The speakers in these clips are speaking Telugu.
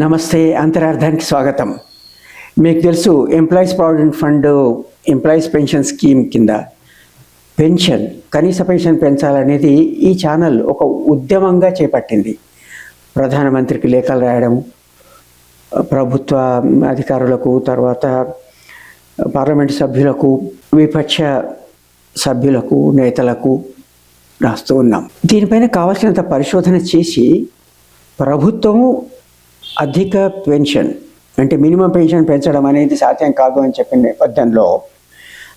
నమస్తే అంతరార్థానికి స్వాగతం. మీకు తెలుసు employees provident fund employees pension scheme కింద పెన్షన్ కనీస పెన్షన్ పెంచాలనేది ఈ ఛానల్ ఒక ఉద్యమంగా చేపట్టింది. ప్రధానమంత్రికి లేఖలు రాయడం ప్రభుత్వ అధికారులకు తర్వాత పార్లమెంట్ సభ్యులకు విపక్ష సభ్యులకు నేతలకు రాస్తూ ఉన్నాం. దీనిపైన కావాల్సినంత పరిశోధన చేసి ప్రభుత్వము అధిక పెన్షన్ అంటే మినిమం పెన్షన్ పెంచడం అనేది సాధ్యం కాదు అని చెప్పిన నేపథ్యంలో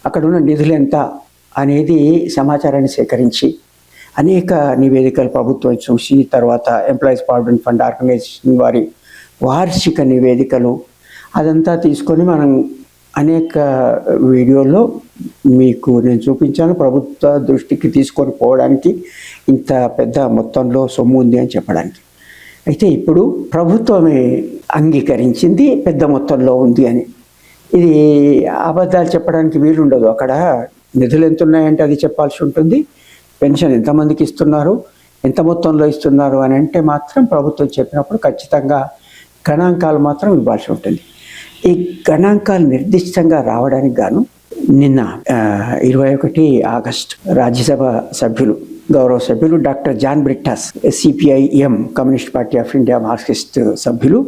అక్కడ ఉన్న నిధులు ఎంత అనేది సమాచారాన్ని సేకరించి అనేక నివేదికలు ప్రభుత్వం చూసి తర్వాత ఎంప్లాయీస్ ప్రావిడెంట్ ఫండ్ ఆర్గనైజేషన్ వారి వార్షిక నివేదికలు అదంతా తీసుకొని మనం అనేక వీడియోల్లో మీకు నేను చూపించాను. ప్రభుత్వ దృష్టికి తీసుకొని పోవడానికి ఇంత పెద్ద మొత్తంలో సొమ్ము ఉంది అని చెప్పడానికి. అయితే ఇప్పుడు ప్రభుత్వమే అంగీకరించింది పెద్ద మొత్తంలో ఉంది అని. ఇది అబద్ధాలు చెప్పడానికి వీలుండదు. అక్కడ నిధులు ఎంత ఉన్నాయంటే అది చెప్పాల్సి ఉంటుంది. పెన్షన్ ఎంతమందికి ఇస్తున్నారు? ఎంత మొత్తంలో ఇస్తున్నారు అని అంటే మాత్రం ప్రభుత్వం చెప్పినప్పుడు ఖచ్చితంగా గణాంకాలు మాత్రం ఇవ్వాల్సి ఉంటుంది. ఈ గణాంకాలు నిర్దిష్టంగా రావడానికి గాను నిన్న ఇరవై ఒకటి ఆగస్ట్ రాజ్యసభ సభ్యులు గౌరవ సభ్యులు doctor John Brittas CPIM Communist Party of India Marxist సభ్యులు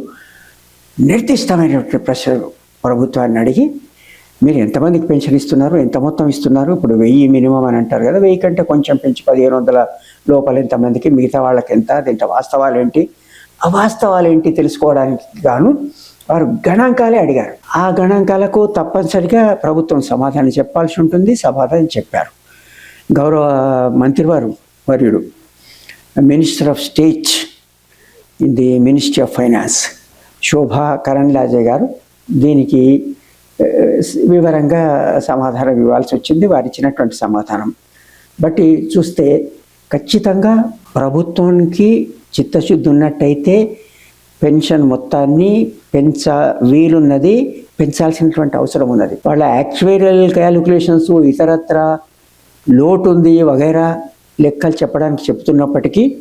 నిర్దిష్టమైనటువంటి ప్రశ్నలు ప్రభుత్వాన్ని అడిగి మీరు ఎంతమందికి పెన్షన్ ఇస్తున్నారు? ఎంత మొత్తం ఇస్తున్నారు? ఇప్పుడు వెయ్యి మినిమం అని అంటారు కదా వెయ్యి కంటే కొంచెం పెంచి పదిహేను వందల లోపల ఎంతమందికి మిగతా వాళ్ళకి ఎంత? దీంట్లో వాస్తవాలు ఏంటి? అవాస్తవాలు ఏంటి తెలుసుకోవడానికి గాను వారు గణాంకాలే అడిగారు. ఆ గణాంకాలకు తప్పనిసరిగా ప్రభుత్వం సమాధానం చెప్పాల్సి ఉంటుంది సమాధానం చెప్పారు. గౌరవ మంత్రివారు వర్యుడు minister of state in the ministry of finance Shobha Karandlaje గారు. దీనికి వివరంగా సమాధానం ఇవ్వాల్సి వచ్చింది వారు ఇచ్చినటువంటి సమాధానం. బట్టి చూస్తే ఖచ్చితంగా ప్రభుత్వానికి చిత్తశుద్ధి ఉన్నట్టయితే పెన్షన్ మొత్తాన్ని పెంచ వీలున్నది పెంచాల్సినటువంటి అవసరం ఉన్నది. వాళ్ళ యాక్చువల్ క్యాలిక్యులేషన్స్ ఇతరత్ర లోటు ఉంది వగైరా లెక్కలు చెప్పడానికి చెప్తున్నప్పటికీ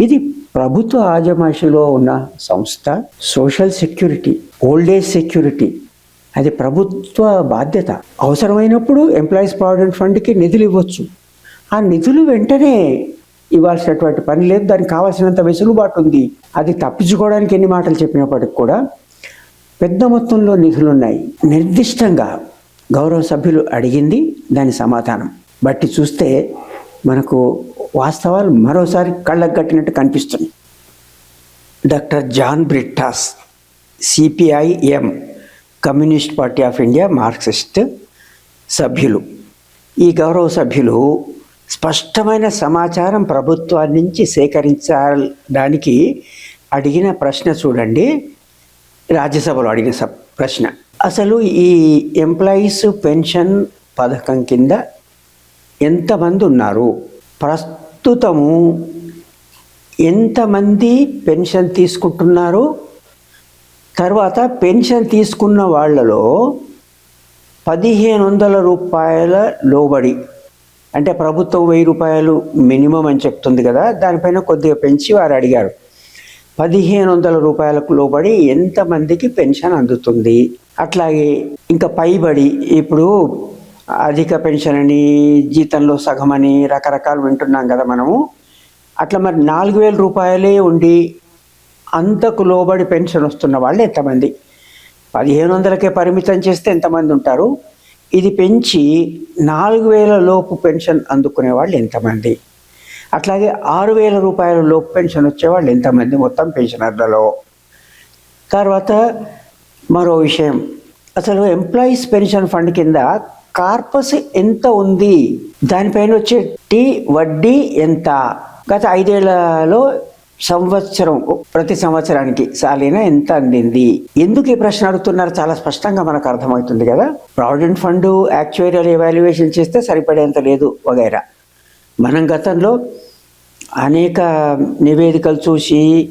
ఇది ప్రభుత్వ ఆజమాషిలో ఉన్న సంస్థ social security old age security అది ప్రభుత్వ బాధ్యత. అవసరమైనప్పుడు ఎంప్లాయీస్ ప్రావిడెంట్ ఫండ్కి నిధులు ఇవ్వచ్చు. ఆ నిధులు వెంటనే ఇవ్వాల్సినటువంటి పని లేదు దానికి కావాల్సినంత వెసులుబాటు ఉంది. అది తప్పించుకోవడానికి ఎన్ని మాటలు చెప్పినప్పటికి కూడా పెద్ద మొత్తంలో నిధులు ఉన్నాయి నిర్దిష్టంగా గౌరవ సభ్యులు అడిగింది దాని సమాధానం. బట్టి చూస్తే మనకు వాస్తవాలు మరోసారి కళ్ళకు కట్టినట్టు కనిపిస్తుంది. Doctor John Brittas CPIM Communist Party of India Marxist సభ్యులు. ఈ గౌరవ సభ్యులు స్పష్టమైన సమాచారం ప్రభుత్వాన్ని నుంచి సేకరించడానికి అడిగిన ప్రశ్న చూడండి. రాజ్యసభలో అడిగిన ప్రశ్న. అసలు ఈ ఎంప్లాయీస్ పెన్షన్ పథకం కింద ఎంతమంది ఉన్నారు? ప్రస్తుతము ఎంతమంది పెన్షన్ తీసుకుంటున్నారు? తర్వాత పెన్షన్ తీసుకున్న వాళ్ళలో పదిహేను వందల రూపాయల లోబడి అంటే ప్రభుత్వం వెయ్యి రూపాయలు మినిమం అని చెప్తుంది కదా దానిపైన కొద్దిగా పెంచి వారు అడిగారు. పదిహేను వందల రూపాయలకు లోబడి ఎంతమందికి పెన్షన్ అందుతుంది? అట్లాగే ఇంకా పైబడి ఇప్పుడు అధిక పెన్షన్ అని జీతంలో సగం అని రకరకాలు వింటున్నాం కదా మనము. అట్లా మరి నాలుగు వేల రూపాయలే ఉండి అంతకు లోబడి పెన్షన్ వస్తున్న వాళ్ళు ఎంతమంది? పదిహేను వందలకే పరిమితం చేస్తే ఎంతమంది ఉంటారు? ఇది పెంచి నాలుగు వేల లోపు పెన్షన్ అందుకునే వాళ్ళు ఎంతమంది? అట్లాగే ఆరు వేల రూపాయల లోపు పెన్షన్ వచ్చేవాళ్ళు ఎంతమంది మొత్తం పెన్షనర్లలో? తర్వాత మరో విషయం. అసలు ఎంప్లాయీస్ పెన్షన్ ఫండ్ కింద కార్పస్ ఎంత ఉంది? దానిపైన వచ్చే టీ వడ్డీ ఎంత? గత ఐదేళ్ళలో సంవత్సరం ప్రతి సంవత్సరానికి సాలిన ఎంత అందింది? ఎందుకు ఈ ప్రశ్న అడుగుతున్నారు? చాలా స్పష్టంగా మనకు అర్థమవుతుంది కదా. ప్రావిడెంట్ ఫండ్ యాక్చువల్ ఎవాల్యుయేషన్ చేస్తే సరిపడేంత లేదు వగైరా. మనం గతంలో అనేక నివేదికలు చూసి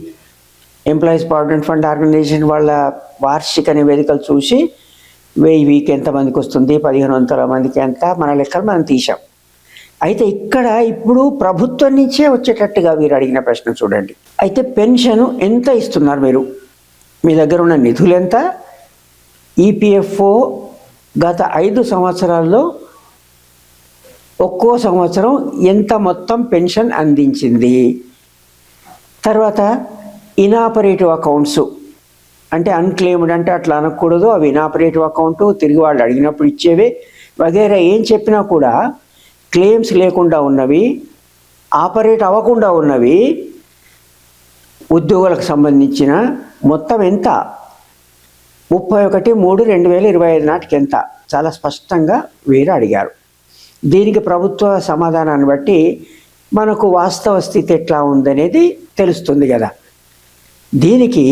ఎంప్లాయీస్ ప్రావిడెంట్ ఫండ్ ఆర్గనైజేషన్ వాళ్ళ వార్షిక నివేదికలు చూసి వెయ్యి వీక్ ఎంతమందికి వస్తుంది పదిహేను వందల మందికి ఎంత మన లెక్కలు మనం తీసాం అయితే ఇక్కడ ఇప్పుడు ప్రభుత్వం నుంచే వచ్చేటట్టుగా మీరు అడిగిన ప్రశ్న చూడండి. అయితే పెన్షన్ ఎంత ఇస్తున్నారు మీరు? మీ దగ్గర ఉన్న నిధులు ఎంత? ఈపీఎఫ్ఓ గత ఐదు సంవత్సరాల్లో ఒక్కో సంవత్సరం ఎంత మొత్తం పెన్షన్ అందించింది? తర్వాత ఇనాపరేటివ్ అకౌంట్స్ అంటే అన్క్లెయిమ్డ్ అంటే అట్లా అనకూడదు అవి ఇనాపరేటివ్ అకౌంట్ తిరిగి వాళ్ళు అడిగినప్పుడు ఇచ్చేవే. వగేరా ఏం చెప్పినా కూడా క్లెయిమ్స్ లేకుండా ఉన్నవి ఆపరేట్ అవ్వకుండా ఉన్నవి ఉద్యోగులకు సంబంధించిన మొత్తం ఎంత? ముప్పై ఒకటి మూడు రెండు వేల ఇరవై ఐదు నాటికి ఎంత? చాలా స్పష్టంగా వీరు అడిగారు. దీనికి ప్రభుత్వ సమాధానాన్ని బట్టి మనకు వాస్తవ స్థితి ఎట్లా ఉందనేది తెలుస్తుంది కదా. దీనికి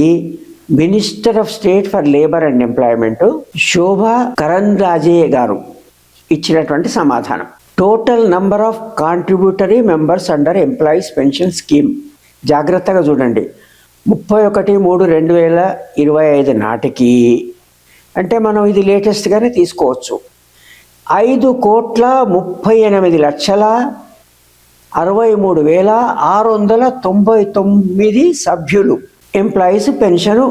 minister of state for labour and employment Shobha Karandlaje గారు ఇచ్చినటువంటి సమాధానం. Total number of contributory members under employees pension scheme జాగ్రత్తగా చూడండి. ముప్పై ఒకటి మూడు రెండు వేల ఇరవై ఐదు నాటికి. అంటే మనం ఇది లేటెస్ట్గానే తీసుకోవచ్చు. ఐదు కోట్ల ముప్పై ఎనిమిది లక్షల అరవై మూడు వేల ఆరు వందల తొంభై తొమ్మిది సభ్యులు. ఎంప్లాయీస్ పెన్షన్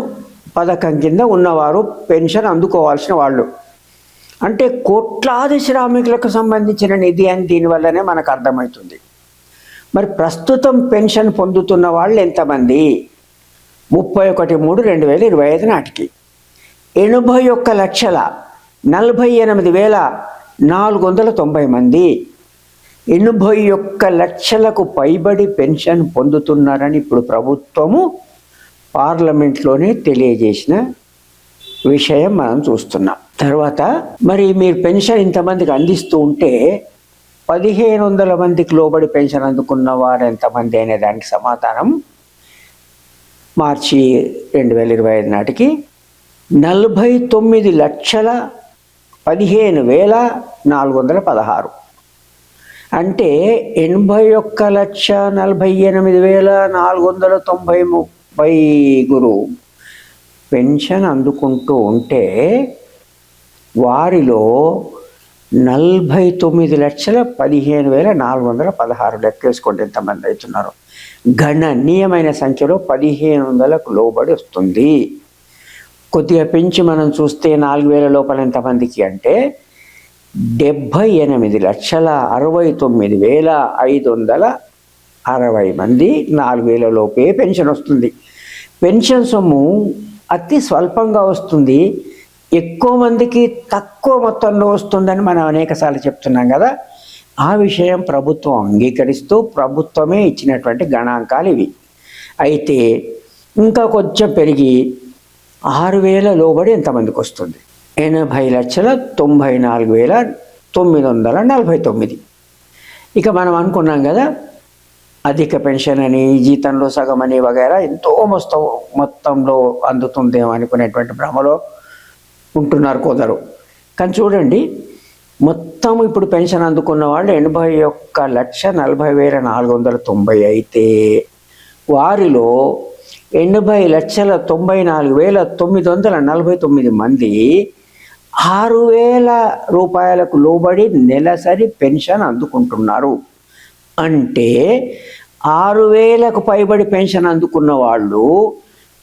పథకం కింద ఉన్నవారు పెన్షన్ అందుకోవాల్సిన వాళ్ళు. అంటే కోట్లాది శ్రామికులకు సంబంధించిన నిధి అని దీనివల్లనే మనకు అర్థమవుతుంది. మరి ప్రస్తుతం పెన్షన్ పొందుతున్న వాళ్ళు ఎంతమంది? ముప్పై ఒకటి మూడు రెండు వేల ఇరవై ఐదు నాటికి. ఎనభై ఒక్క లక్షల నలభై ఎనిమిది వేల నాలుగు వందల తొంభై మంది. ఎనభై ఒక్క లక్షలకు పైబడి పెన్షన్ పొందుతున్నారని ఇప్పుడు ప్రభుత్వము పార్లమెంట్లోనే తెలియజేసిన విషయం మనం చూస్తున్నాం. తర్వాత మరి మీరు పెన్షన్ ఇంతమందికి అందిస్తూ ఉంటే పదిహేను వందల మందికి లోబడి పెన్షన్ అందుకున్న వారు ఎంతమంది అనే దానికి సమాధానం మార్చి రెండు వేల ఇరవై ఐదు నాటికి నలభై తొమ్మిది లక్షల పదిహేను వేల నాలుగు వందల పదహారు. అంటే ఎనభై ఒక్క లక్ష నలభై ఎనిమిది వేల నాలుగు వందల తొంభై ముప్పై గురు పెన్షన్ అందుకుంటూ ఉంటే వారిలో నలభై తొమ్మిది లక్షల పదిహేను వేల నాలుగు వందల పదహారు లెక్కేసుకోండి ఎంతమంది అవుతున్నారు. గణనీయమైన సంఖ్యలో పదిహేను వందలకు లోబడి వస్తుంది. కొద్దిగా పెంచి మనం చూస్తే నాలుగు వేల లోపల ఎంతమందికి అంటే డెబ్భై ఎనిమిది లక్షల అరవై తొమ్మిది వేల ఐదు వందల అరవై మంది నాలుగు వేల లోపే పెన్షన్ వస్తుంది. పెన్షన్ సొమ్ము అతి స్వల్పంగా వస్తుంది. ఎక్కువ మందికి తక్కువ మొత్తంలో వస్తుందని మనం అనేకసార్లు చెప్తున్నాం కదా. ఆ విషయం ప్రభుత్వం అంగీకరిస్తూ ప్రభుత్వమే ఇచ్చినటువంటి గణాంకాలు ఇవి. అయితే ఇంకా కొంచెం పెరిగి ఆరు వేల లోబడి ఎంతమందికి వస్తుంది? ఎనభై లక్షల తొంభై నాలుగు వేల తొమ్మిది వందల నలభై తొమ్మిది. ఇక మనం అనుకున్నాం కదా అధిక పెన్షన్ అని జీతంలో సగం అని వగైరా ఎంతో మొత్తం మొత్తంలో అందుతుందేమో అనుకునేటువంటి భ్రమలో ఉంటున్నారు కొందరు. కానీ చూడండి మొత్తం ఇప్పుడు పెన్షన్ అందుకున్న వాళ్ళు ఎనభై ఒక్క లక్ష నలభై వేల నాలుగు వందల తొంభై అయితే వారిలో ఎనభై లక్షల తొంభై నాలుగు వేల తొమ్మిది వందల నలభై తొమ్మిది మంది ఆరు వేల రూపాయలకు లోబడి నెలసరి పెన్షన్ అందుకుంటున్నారు. అంటే ఆరు వేలకు పైబడి పెన్షన్ అందుకున్న వాళ్ళు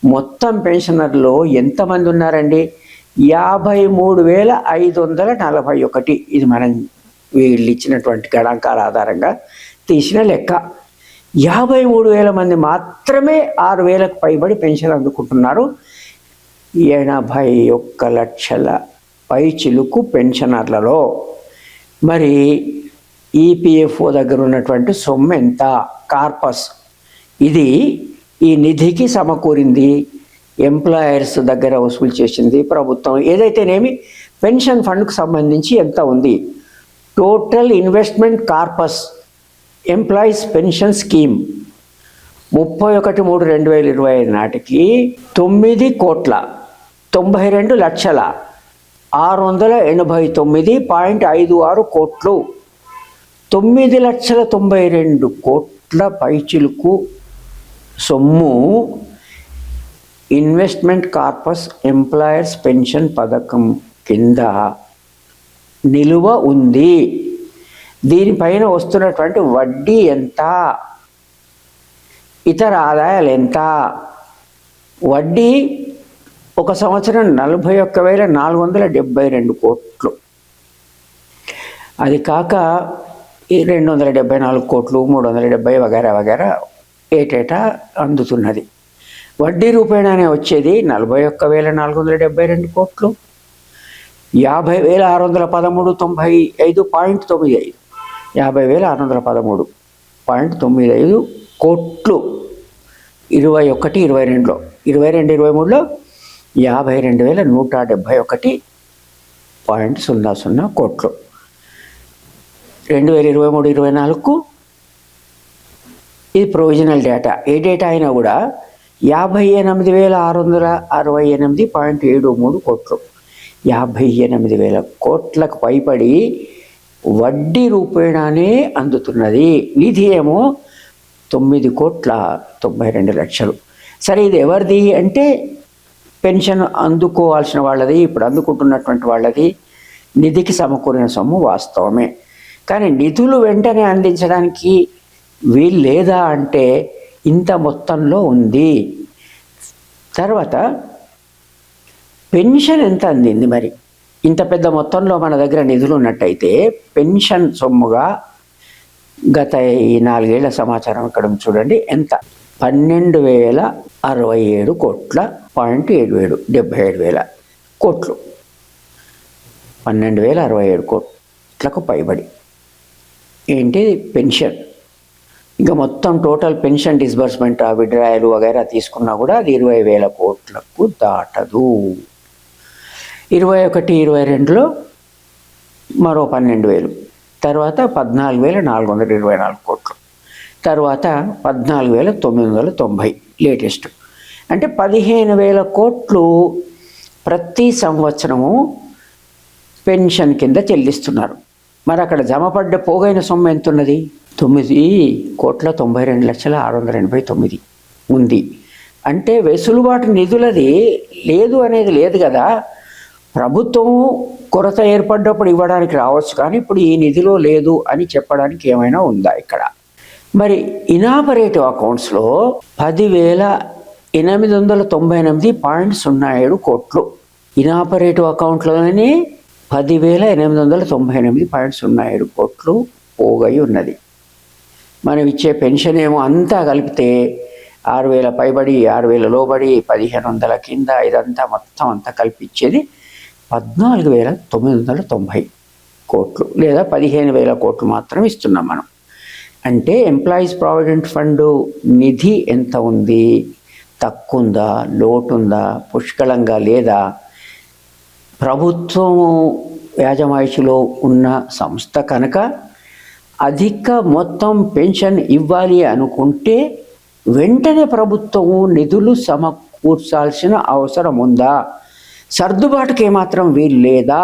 మొత్తం పెన్షనర్లో ఎంతమంది ఉన్నారండి? యాభై మూడు వేల ఐదు వందల నలభై ఒకటి. ఇది మనం వీళ్ళు ఇచ్చినటువంటి గణాంకాల ఆధారంగా తీసిన లెక్క. యాభై మూడు వేల మంది మాత్రమే ఆరు వేలకు పైబడి పెన్షన్ అందుకుంటున్నారు. ఎనభై ఒక్క లక్షల పై చిలుకు పెన్షనర్లలో. మరి ఈపీఎఫ్ఓ దగ్గర ఉన్నటువంటి సొమ్ము ఎంత? కార్పస్. ఇది ఈ నిధికి సమకూరింది. ఎంప్లాయర్స్ దగ్గర వసూలు చేసింది ప్రభుత్వం. ఏదైతేనేమి? పెన్షన్ ఫండ్కు సంబంధించి ఎంత ఉంది? Total investment corpus employees pension scheme ముప్పై ఒకటి మూడు రెండు వేల ఇరవై ఐదు నాటికి తొమ్మిది కోట్ల తొంభై రెండు లక్షల ఆరు వందల ఎనభై తొమ్మిది పాయింట్ ఐదు ఆరు కోట్లు. తొమ్మిది లక్షల తొంభై రెండు కోట్ల పైచిలుకు సొమ్ము ఇన్వెస్ట్మెంట్ కార్పస్ ఎంప్లాయర్స్ పెన్షన్ పథకం కింద నిలువ ఉంది. దీనిపైన వస్తున్నటువంటి వడ్డీ ఎంత? ఇతర ఆదాయాలు ఎంత? వడ్డీ ఒక సంవత్సరం నలభై ఒక్క వేల నాలుగు వందల డెబ్బై రెండు కోట్లు. అది కాక ఈ రెండు వందల డెబ్బై నాలుగు కోట్లు మూడు వందల డెబ్బై వగేరా వగేరా ఏటేటా అందుతున్నది. వడ్డీ రూపేణానే వచ్చేది నలభై ఒక్క వేల నాలుగు వందల డెబ్బై రెండు కోట్లు. యాభై వేల ఆరు వందల పదమూడు తొంభై ఐదు పాయింట్ తొమ్మిది ఐదు యాభై వేల ఆరు వందల పదమూడు పాయింట్ తొమ్మిది ఐదు కోట్లు. ఇరవై ఒకటి ఇరవై రెండులో ఇరవై రెండు ఇరవై మూడులో యాభై రెండు వేల నూట డెబ్భై ఒకటి పాయింట్ సున్నా సున్నా కోట్లు. రెండు వేల ఇరవై మూడు ఇరవై నాలుగుకు ఇది ప్రొవిజనల్ డేటా. ఏ డేటా అయినా కూడా యాభై ఎనిమిది వేల ఆరు వందల అరవై ఎనిమిది పాయింట్ ఏడు మూడు కోట్లు. యాభై ఎనిమిది వేల కోట్లకు పైబడి వడ్డీ రూపేణానే అందుతున్నది. నిధి ఏమో తొమ్మిది కోట్ల తొంభై రెండు లక్షలు. సరే ఇది ఎవరిది అంటే పెన్షన్ అందుకోవాల్సిన వాళ్ళది ఇప్పుడు అందుకుంటున్నటువంటి వాళ్ళది నిధికి సమకూరిన సొమ్ము వాస్తవమే. కానీ నిధులు వెంటనే అందించడానికి వీలు లేదా అంటే ఇంత మొత్తంలో ఉంది. తర్వాత పెన్షన్ ఎంత అందింది మరి? ఇంత పెద్ద మొత్తంలో మన దగ్గర నిధులు ఉన్నట్టయితే పెన్షన్ సొమ్ముగా గత ఈ నాలుగేళ్ళ సమాచారం ఇక్కడ చూడండి. ఎంత? పన్నెండు వేల అరవై ఏడు కోట్ల పాయింట్ ఏడు ఏడు డెబ్బై ఏడు వేల కోట్లు. పన్నెండు వేల అరవై ఏడు కోట్లకు పైబడి. ఏంటి పెన్షన్. ఇంకా మొత్తం టోటల్ పెన్షన్ డిస్బర్స్మెంట్ ఆ విడ్రాయలు వగైరా తీసుకున్నా కూడా అది ఇరవై వేల కోట్లకు దాటదు. ఇరవై ఒకటి ఇరవై రెండులో మరో పన్నెండు వేలు. తర్వాత పద్నాలుగు వేల నాలుగు వందల ఇరవై నాలుగు కోట్లు. తర్వాత పద్నాలుగు వేల తొమ్మిది వందల తొంభై లేటెస్ట్. అంటే పదిహేను వేల కోట్లు ప్రతి సంవత్సరము పెన్షన్ కింద చెల్లిస్తున్నారు. మరి అక్కడ జమపడ్డ పోగైన సొమ్ము ఎంత ఉన్నది తొమ్మిది కోట్ల తొంభై రెండు లక్షల ఆరు వందల ఎనభై తొమ్మిది. ఉంది. అంటే వెసులుబాటు నిధులది లేదు అనేది లేదు కదా. ప్రభుత్వం కొరత ఏర్పడ్డప్పుడు ఇవ్వడానికి రావచ్చు. కానీ ఇప్పుడు ఈ నిధిలో లేదు అని చెప్పడానికి ఏమైనా ఉందా ఇక్కడ? మరి ఇనాపరేటివ్ అకౌంట్స్లో పదివేల ఎనిమిది వందల తొంభై ఎనిమిది పాయింట్ సున్నా ఏడు కోట్లు. ఇనాపరేటివ్ అకౌంట్లోనే పదివేల ఎనిమిది వందల తొంభై ఎనిమిది పాయింట్ సున్నా ఏడు కోట్లు పోగై ఉన్నది. మనం ఇచ్చే పెన్షన్ ఏమో అంతా కలిపితే ఆరు వేల పైబడి ఆరు వేల లోబడి పదిహేను వందల కింద ఇదంతా మొత్తం అంతా కలిపి ఇచ్చేది పద్నాలుగు వేల తొమ్మిది వందల తొంభై కోట్లు లేదా పదిహేను వేల కోట్లు మాత్రం ఇస్తున్నాం మనం. అంటే ఎంప్లాయీస్ ప్రావిడెంట్ ఫండ్ నిధి ఎంత ఉంది? తక్కువ ఉందా లోటు ఉందా పుష్కలంగా లేదా? ప్రభుత్వం యాజమాయిషిలో ఉన్న సంస్థ కనుక అధిక మొత్తం పెన్షన్ ఇవ్వాలి అనుకుంటే వెంటనే ప్రభుత్వము నిధులు సమకూర్చాల్సిన అవసరం ఉందా? సర్దుబాటుకి ఏమాత్రం వీలు లేదా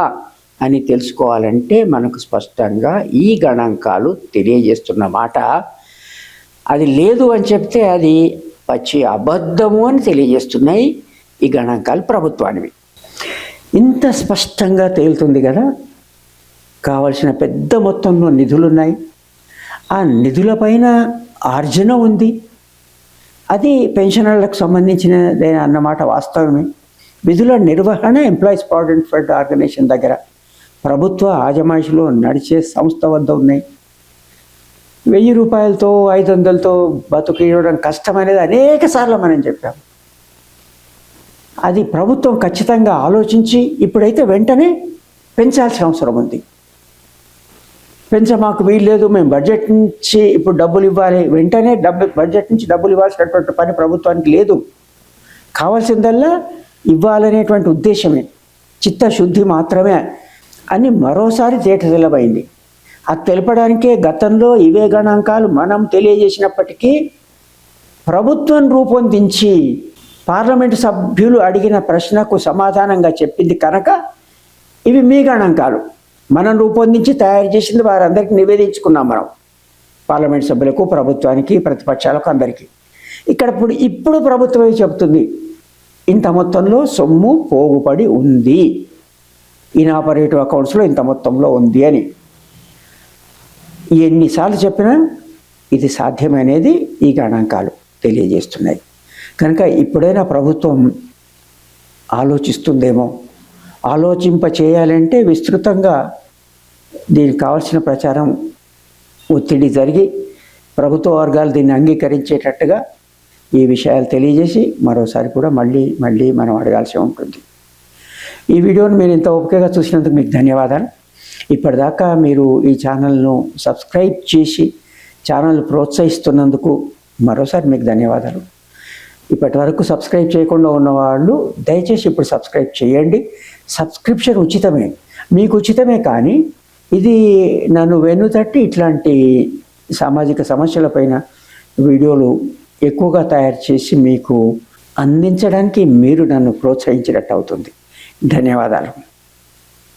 అని తెలుసుకోవాలంటే మనకు స్పష్టంగా ఈ గణాంకాలు తెలియజేస్తున్న మాట. అది లేదు అని చెప్తే అది పచ్చి అబద్ధము అని తెలియజేస్తున్నాయి ఈ గణాంకాలు ప్రభుత్వానివి. ఇంత స్పష్టంగా తేలుతుంది కదా? కావలసిన పెద్ద మొత్తంలో నిధులున్నాయి. ఆ నిధులపైన ఆర్జన ఉంది. అది పెన్షనర్లకు సంబంధించినదే అన్నమాట వాస్తవమే. విధుల నిర్వహణ ఎంప్లాయీస్ ప్రావిడెంట్ ఫండ్ ఆర్గనైజేషన్ దగ్గర ప్రభుత్వ ఆజమాయిషిలో నడిచే సంస్థ వద్ద ఉన్నాయి. వెయ్యి రూపాయలతో ఐదు వందలతో బతుకేయడం కష్టం అనేది అనేక సార్లు మనం చెప్పాం. అది ప్రభుత్వం ఖచ్చితంగా ఆలోచించి ఇప్పుడైతే వెంటనే పెంచాల్సిన అవసరం ఉంది. పెంచ మాకు వీల్లేదు మేము బడ్జెట్ నుంచి ఇప్పుడు డబ్బులు ఇవ్వాలి వెంటనే డబ్బు బడ్జెట్ నుంచి డబ్బులు ఇవ్వాల్సినటువంటి పని ప్రభుత్వానికి లేదు. కావాల్సిందల్లా ఇవ్వాలనేటువంటి ఉద్దేశమే చిత్తశుద్ధి మాత్రమే అని మరోసారి తేటతెల్లబైంది అది తెలపడానికే గతంలో ఇవే గణాంకాలు మనం తెలియజేసినప్పటికీ ప్రభుత్వం రూపొందించి పార్లమెంటు సభ్యులు అడిగిన ప్రశ్నకు సమాధానంగా చెప్పింది కనుక ఇవి మీ గణాంకాలు. మనం రూపొందించి తయారు చేసింది వారందరికీ నివేదించుకున్నాం మనం. పార్లమెంట్ సభ్యులకు ప్రభుత్వానికి ప్రతిపక్షాలకు అందరికీ. ఇక్కడ ఇప్పుడు ఇప్పుడు ప్రభుత్వమే చెబుతుంది? ఇంత మొత్తంలో సొమ్ము పోగుపడి ఉంది. ఇనాపరేటివ్ అకౌంట్స్లో ఇంత మొత్తంలో ఉంది అని. ఎన్నిసార్లు చెప్పినా ఇది సాధ్యమనేది ఈ గణాంకాలు తెలియజేస్తున్నాయి. కనుక ఇప్పుడైనా ప్రభుత్వం ఆలోచిస్తుందేమో? ఆలోచింప చేయాలంటే విస్తృతంగా దీనికి కావాల్సిన ప్రచారం ఒత్తిడి జరిగి ప్రభుత్వ వర్గాలు దీన్ని అంగీకరించేటట్టుగా ఈ విషయాలు తెలియజేసి మరోసారి కూడా మళ్ళీ మళ్ళీ మనం అడగాల్సి ఉంటుంది. ఈ వీడియోను మీరు ఇంత ఓపికగా చూసినందుకు మీకు ధన్యవాదాలు. ఇప్పటిదాకా మీరు ఈ ఛానల్ను సబ్స్క్రైబ్ చేసి ఛానల్ ప్రోత్సహిస్తున్నందుకు మరోసారి మీకు ధన్యవాదాలు. ఇప్పటి వరకు సబ్స్క్రైబ్ చేయకుండా ఉన్నవాళ్ళు దయచేసి ఇప్పుడు సబ్స్క్రైబ్ చేయండి. సబ్స్క్రిప్షన్ ఉచితమే. మీకు ఉచితమే కానీ ఇది నన్ను వెన్నుతట్టి ఇట్లాంటి సామాజిక సమస్యలపైన వీడియోలు ఎక్కువగా తయారు చేసి మీకు అందించడానికి మీరు నన్ను ప్రోత్సహించినట్టు అవుతుంది. ధన్యవాదాలు.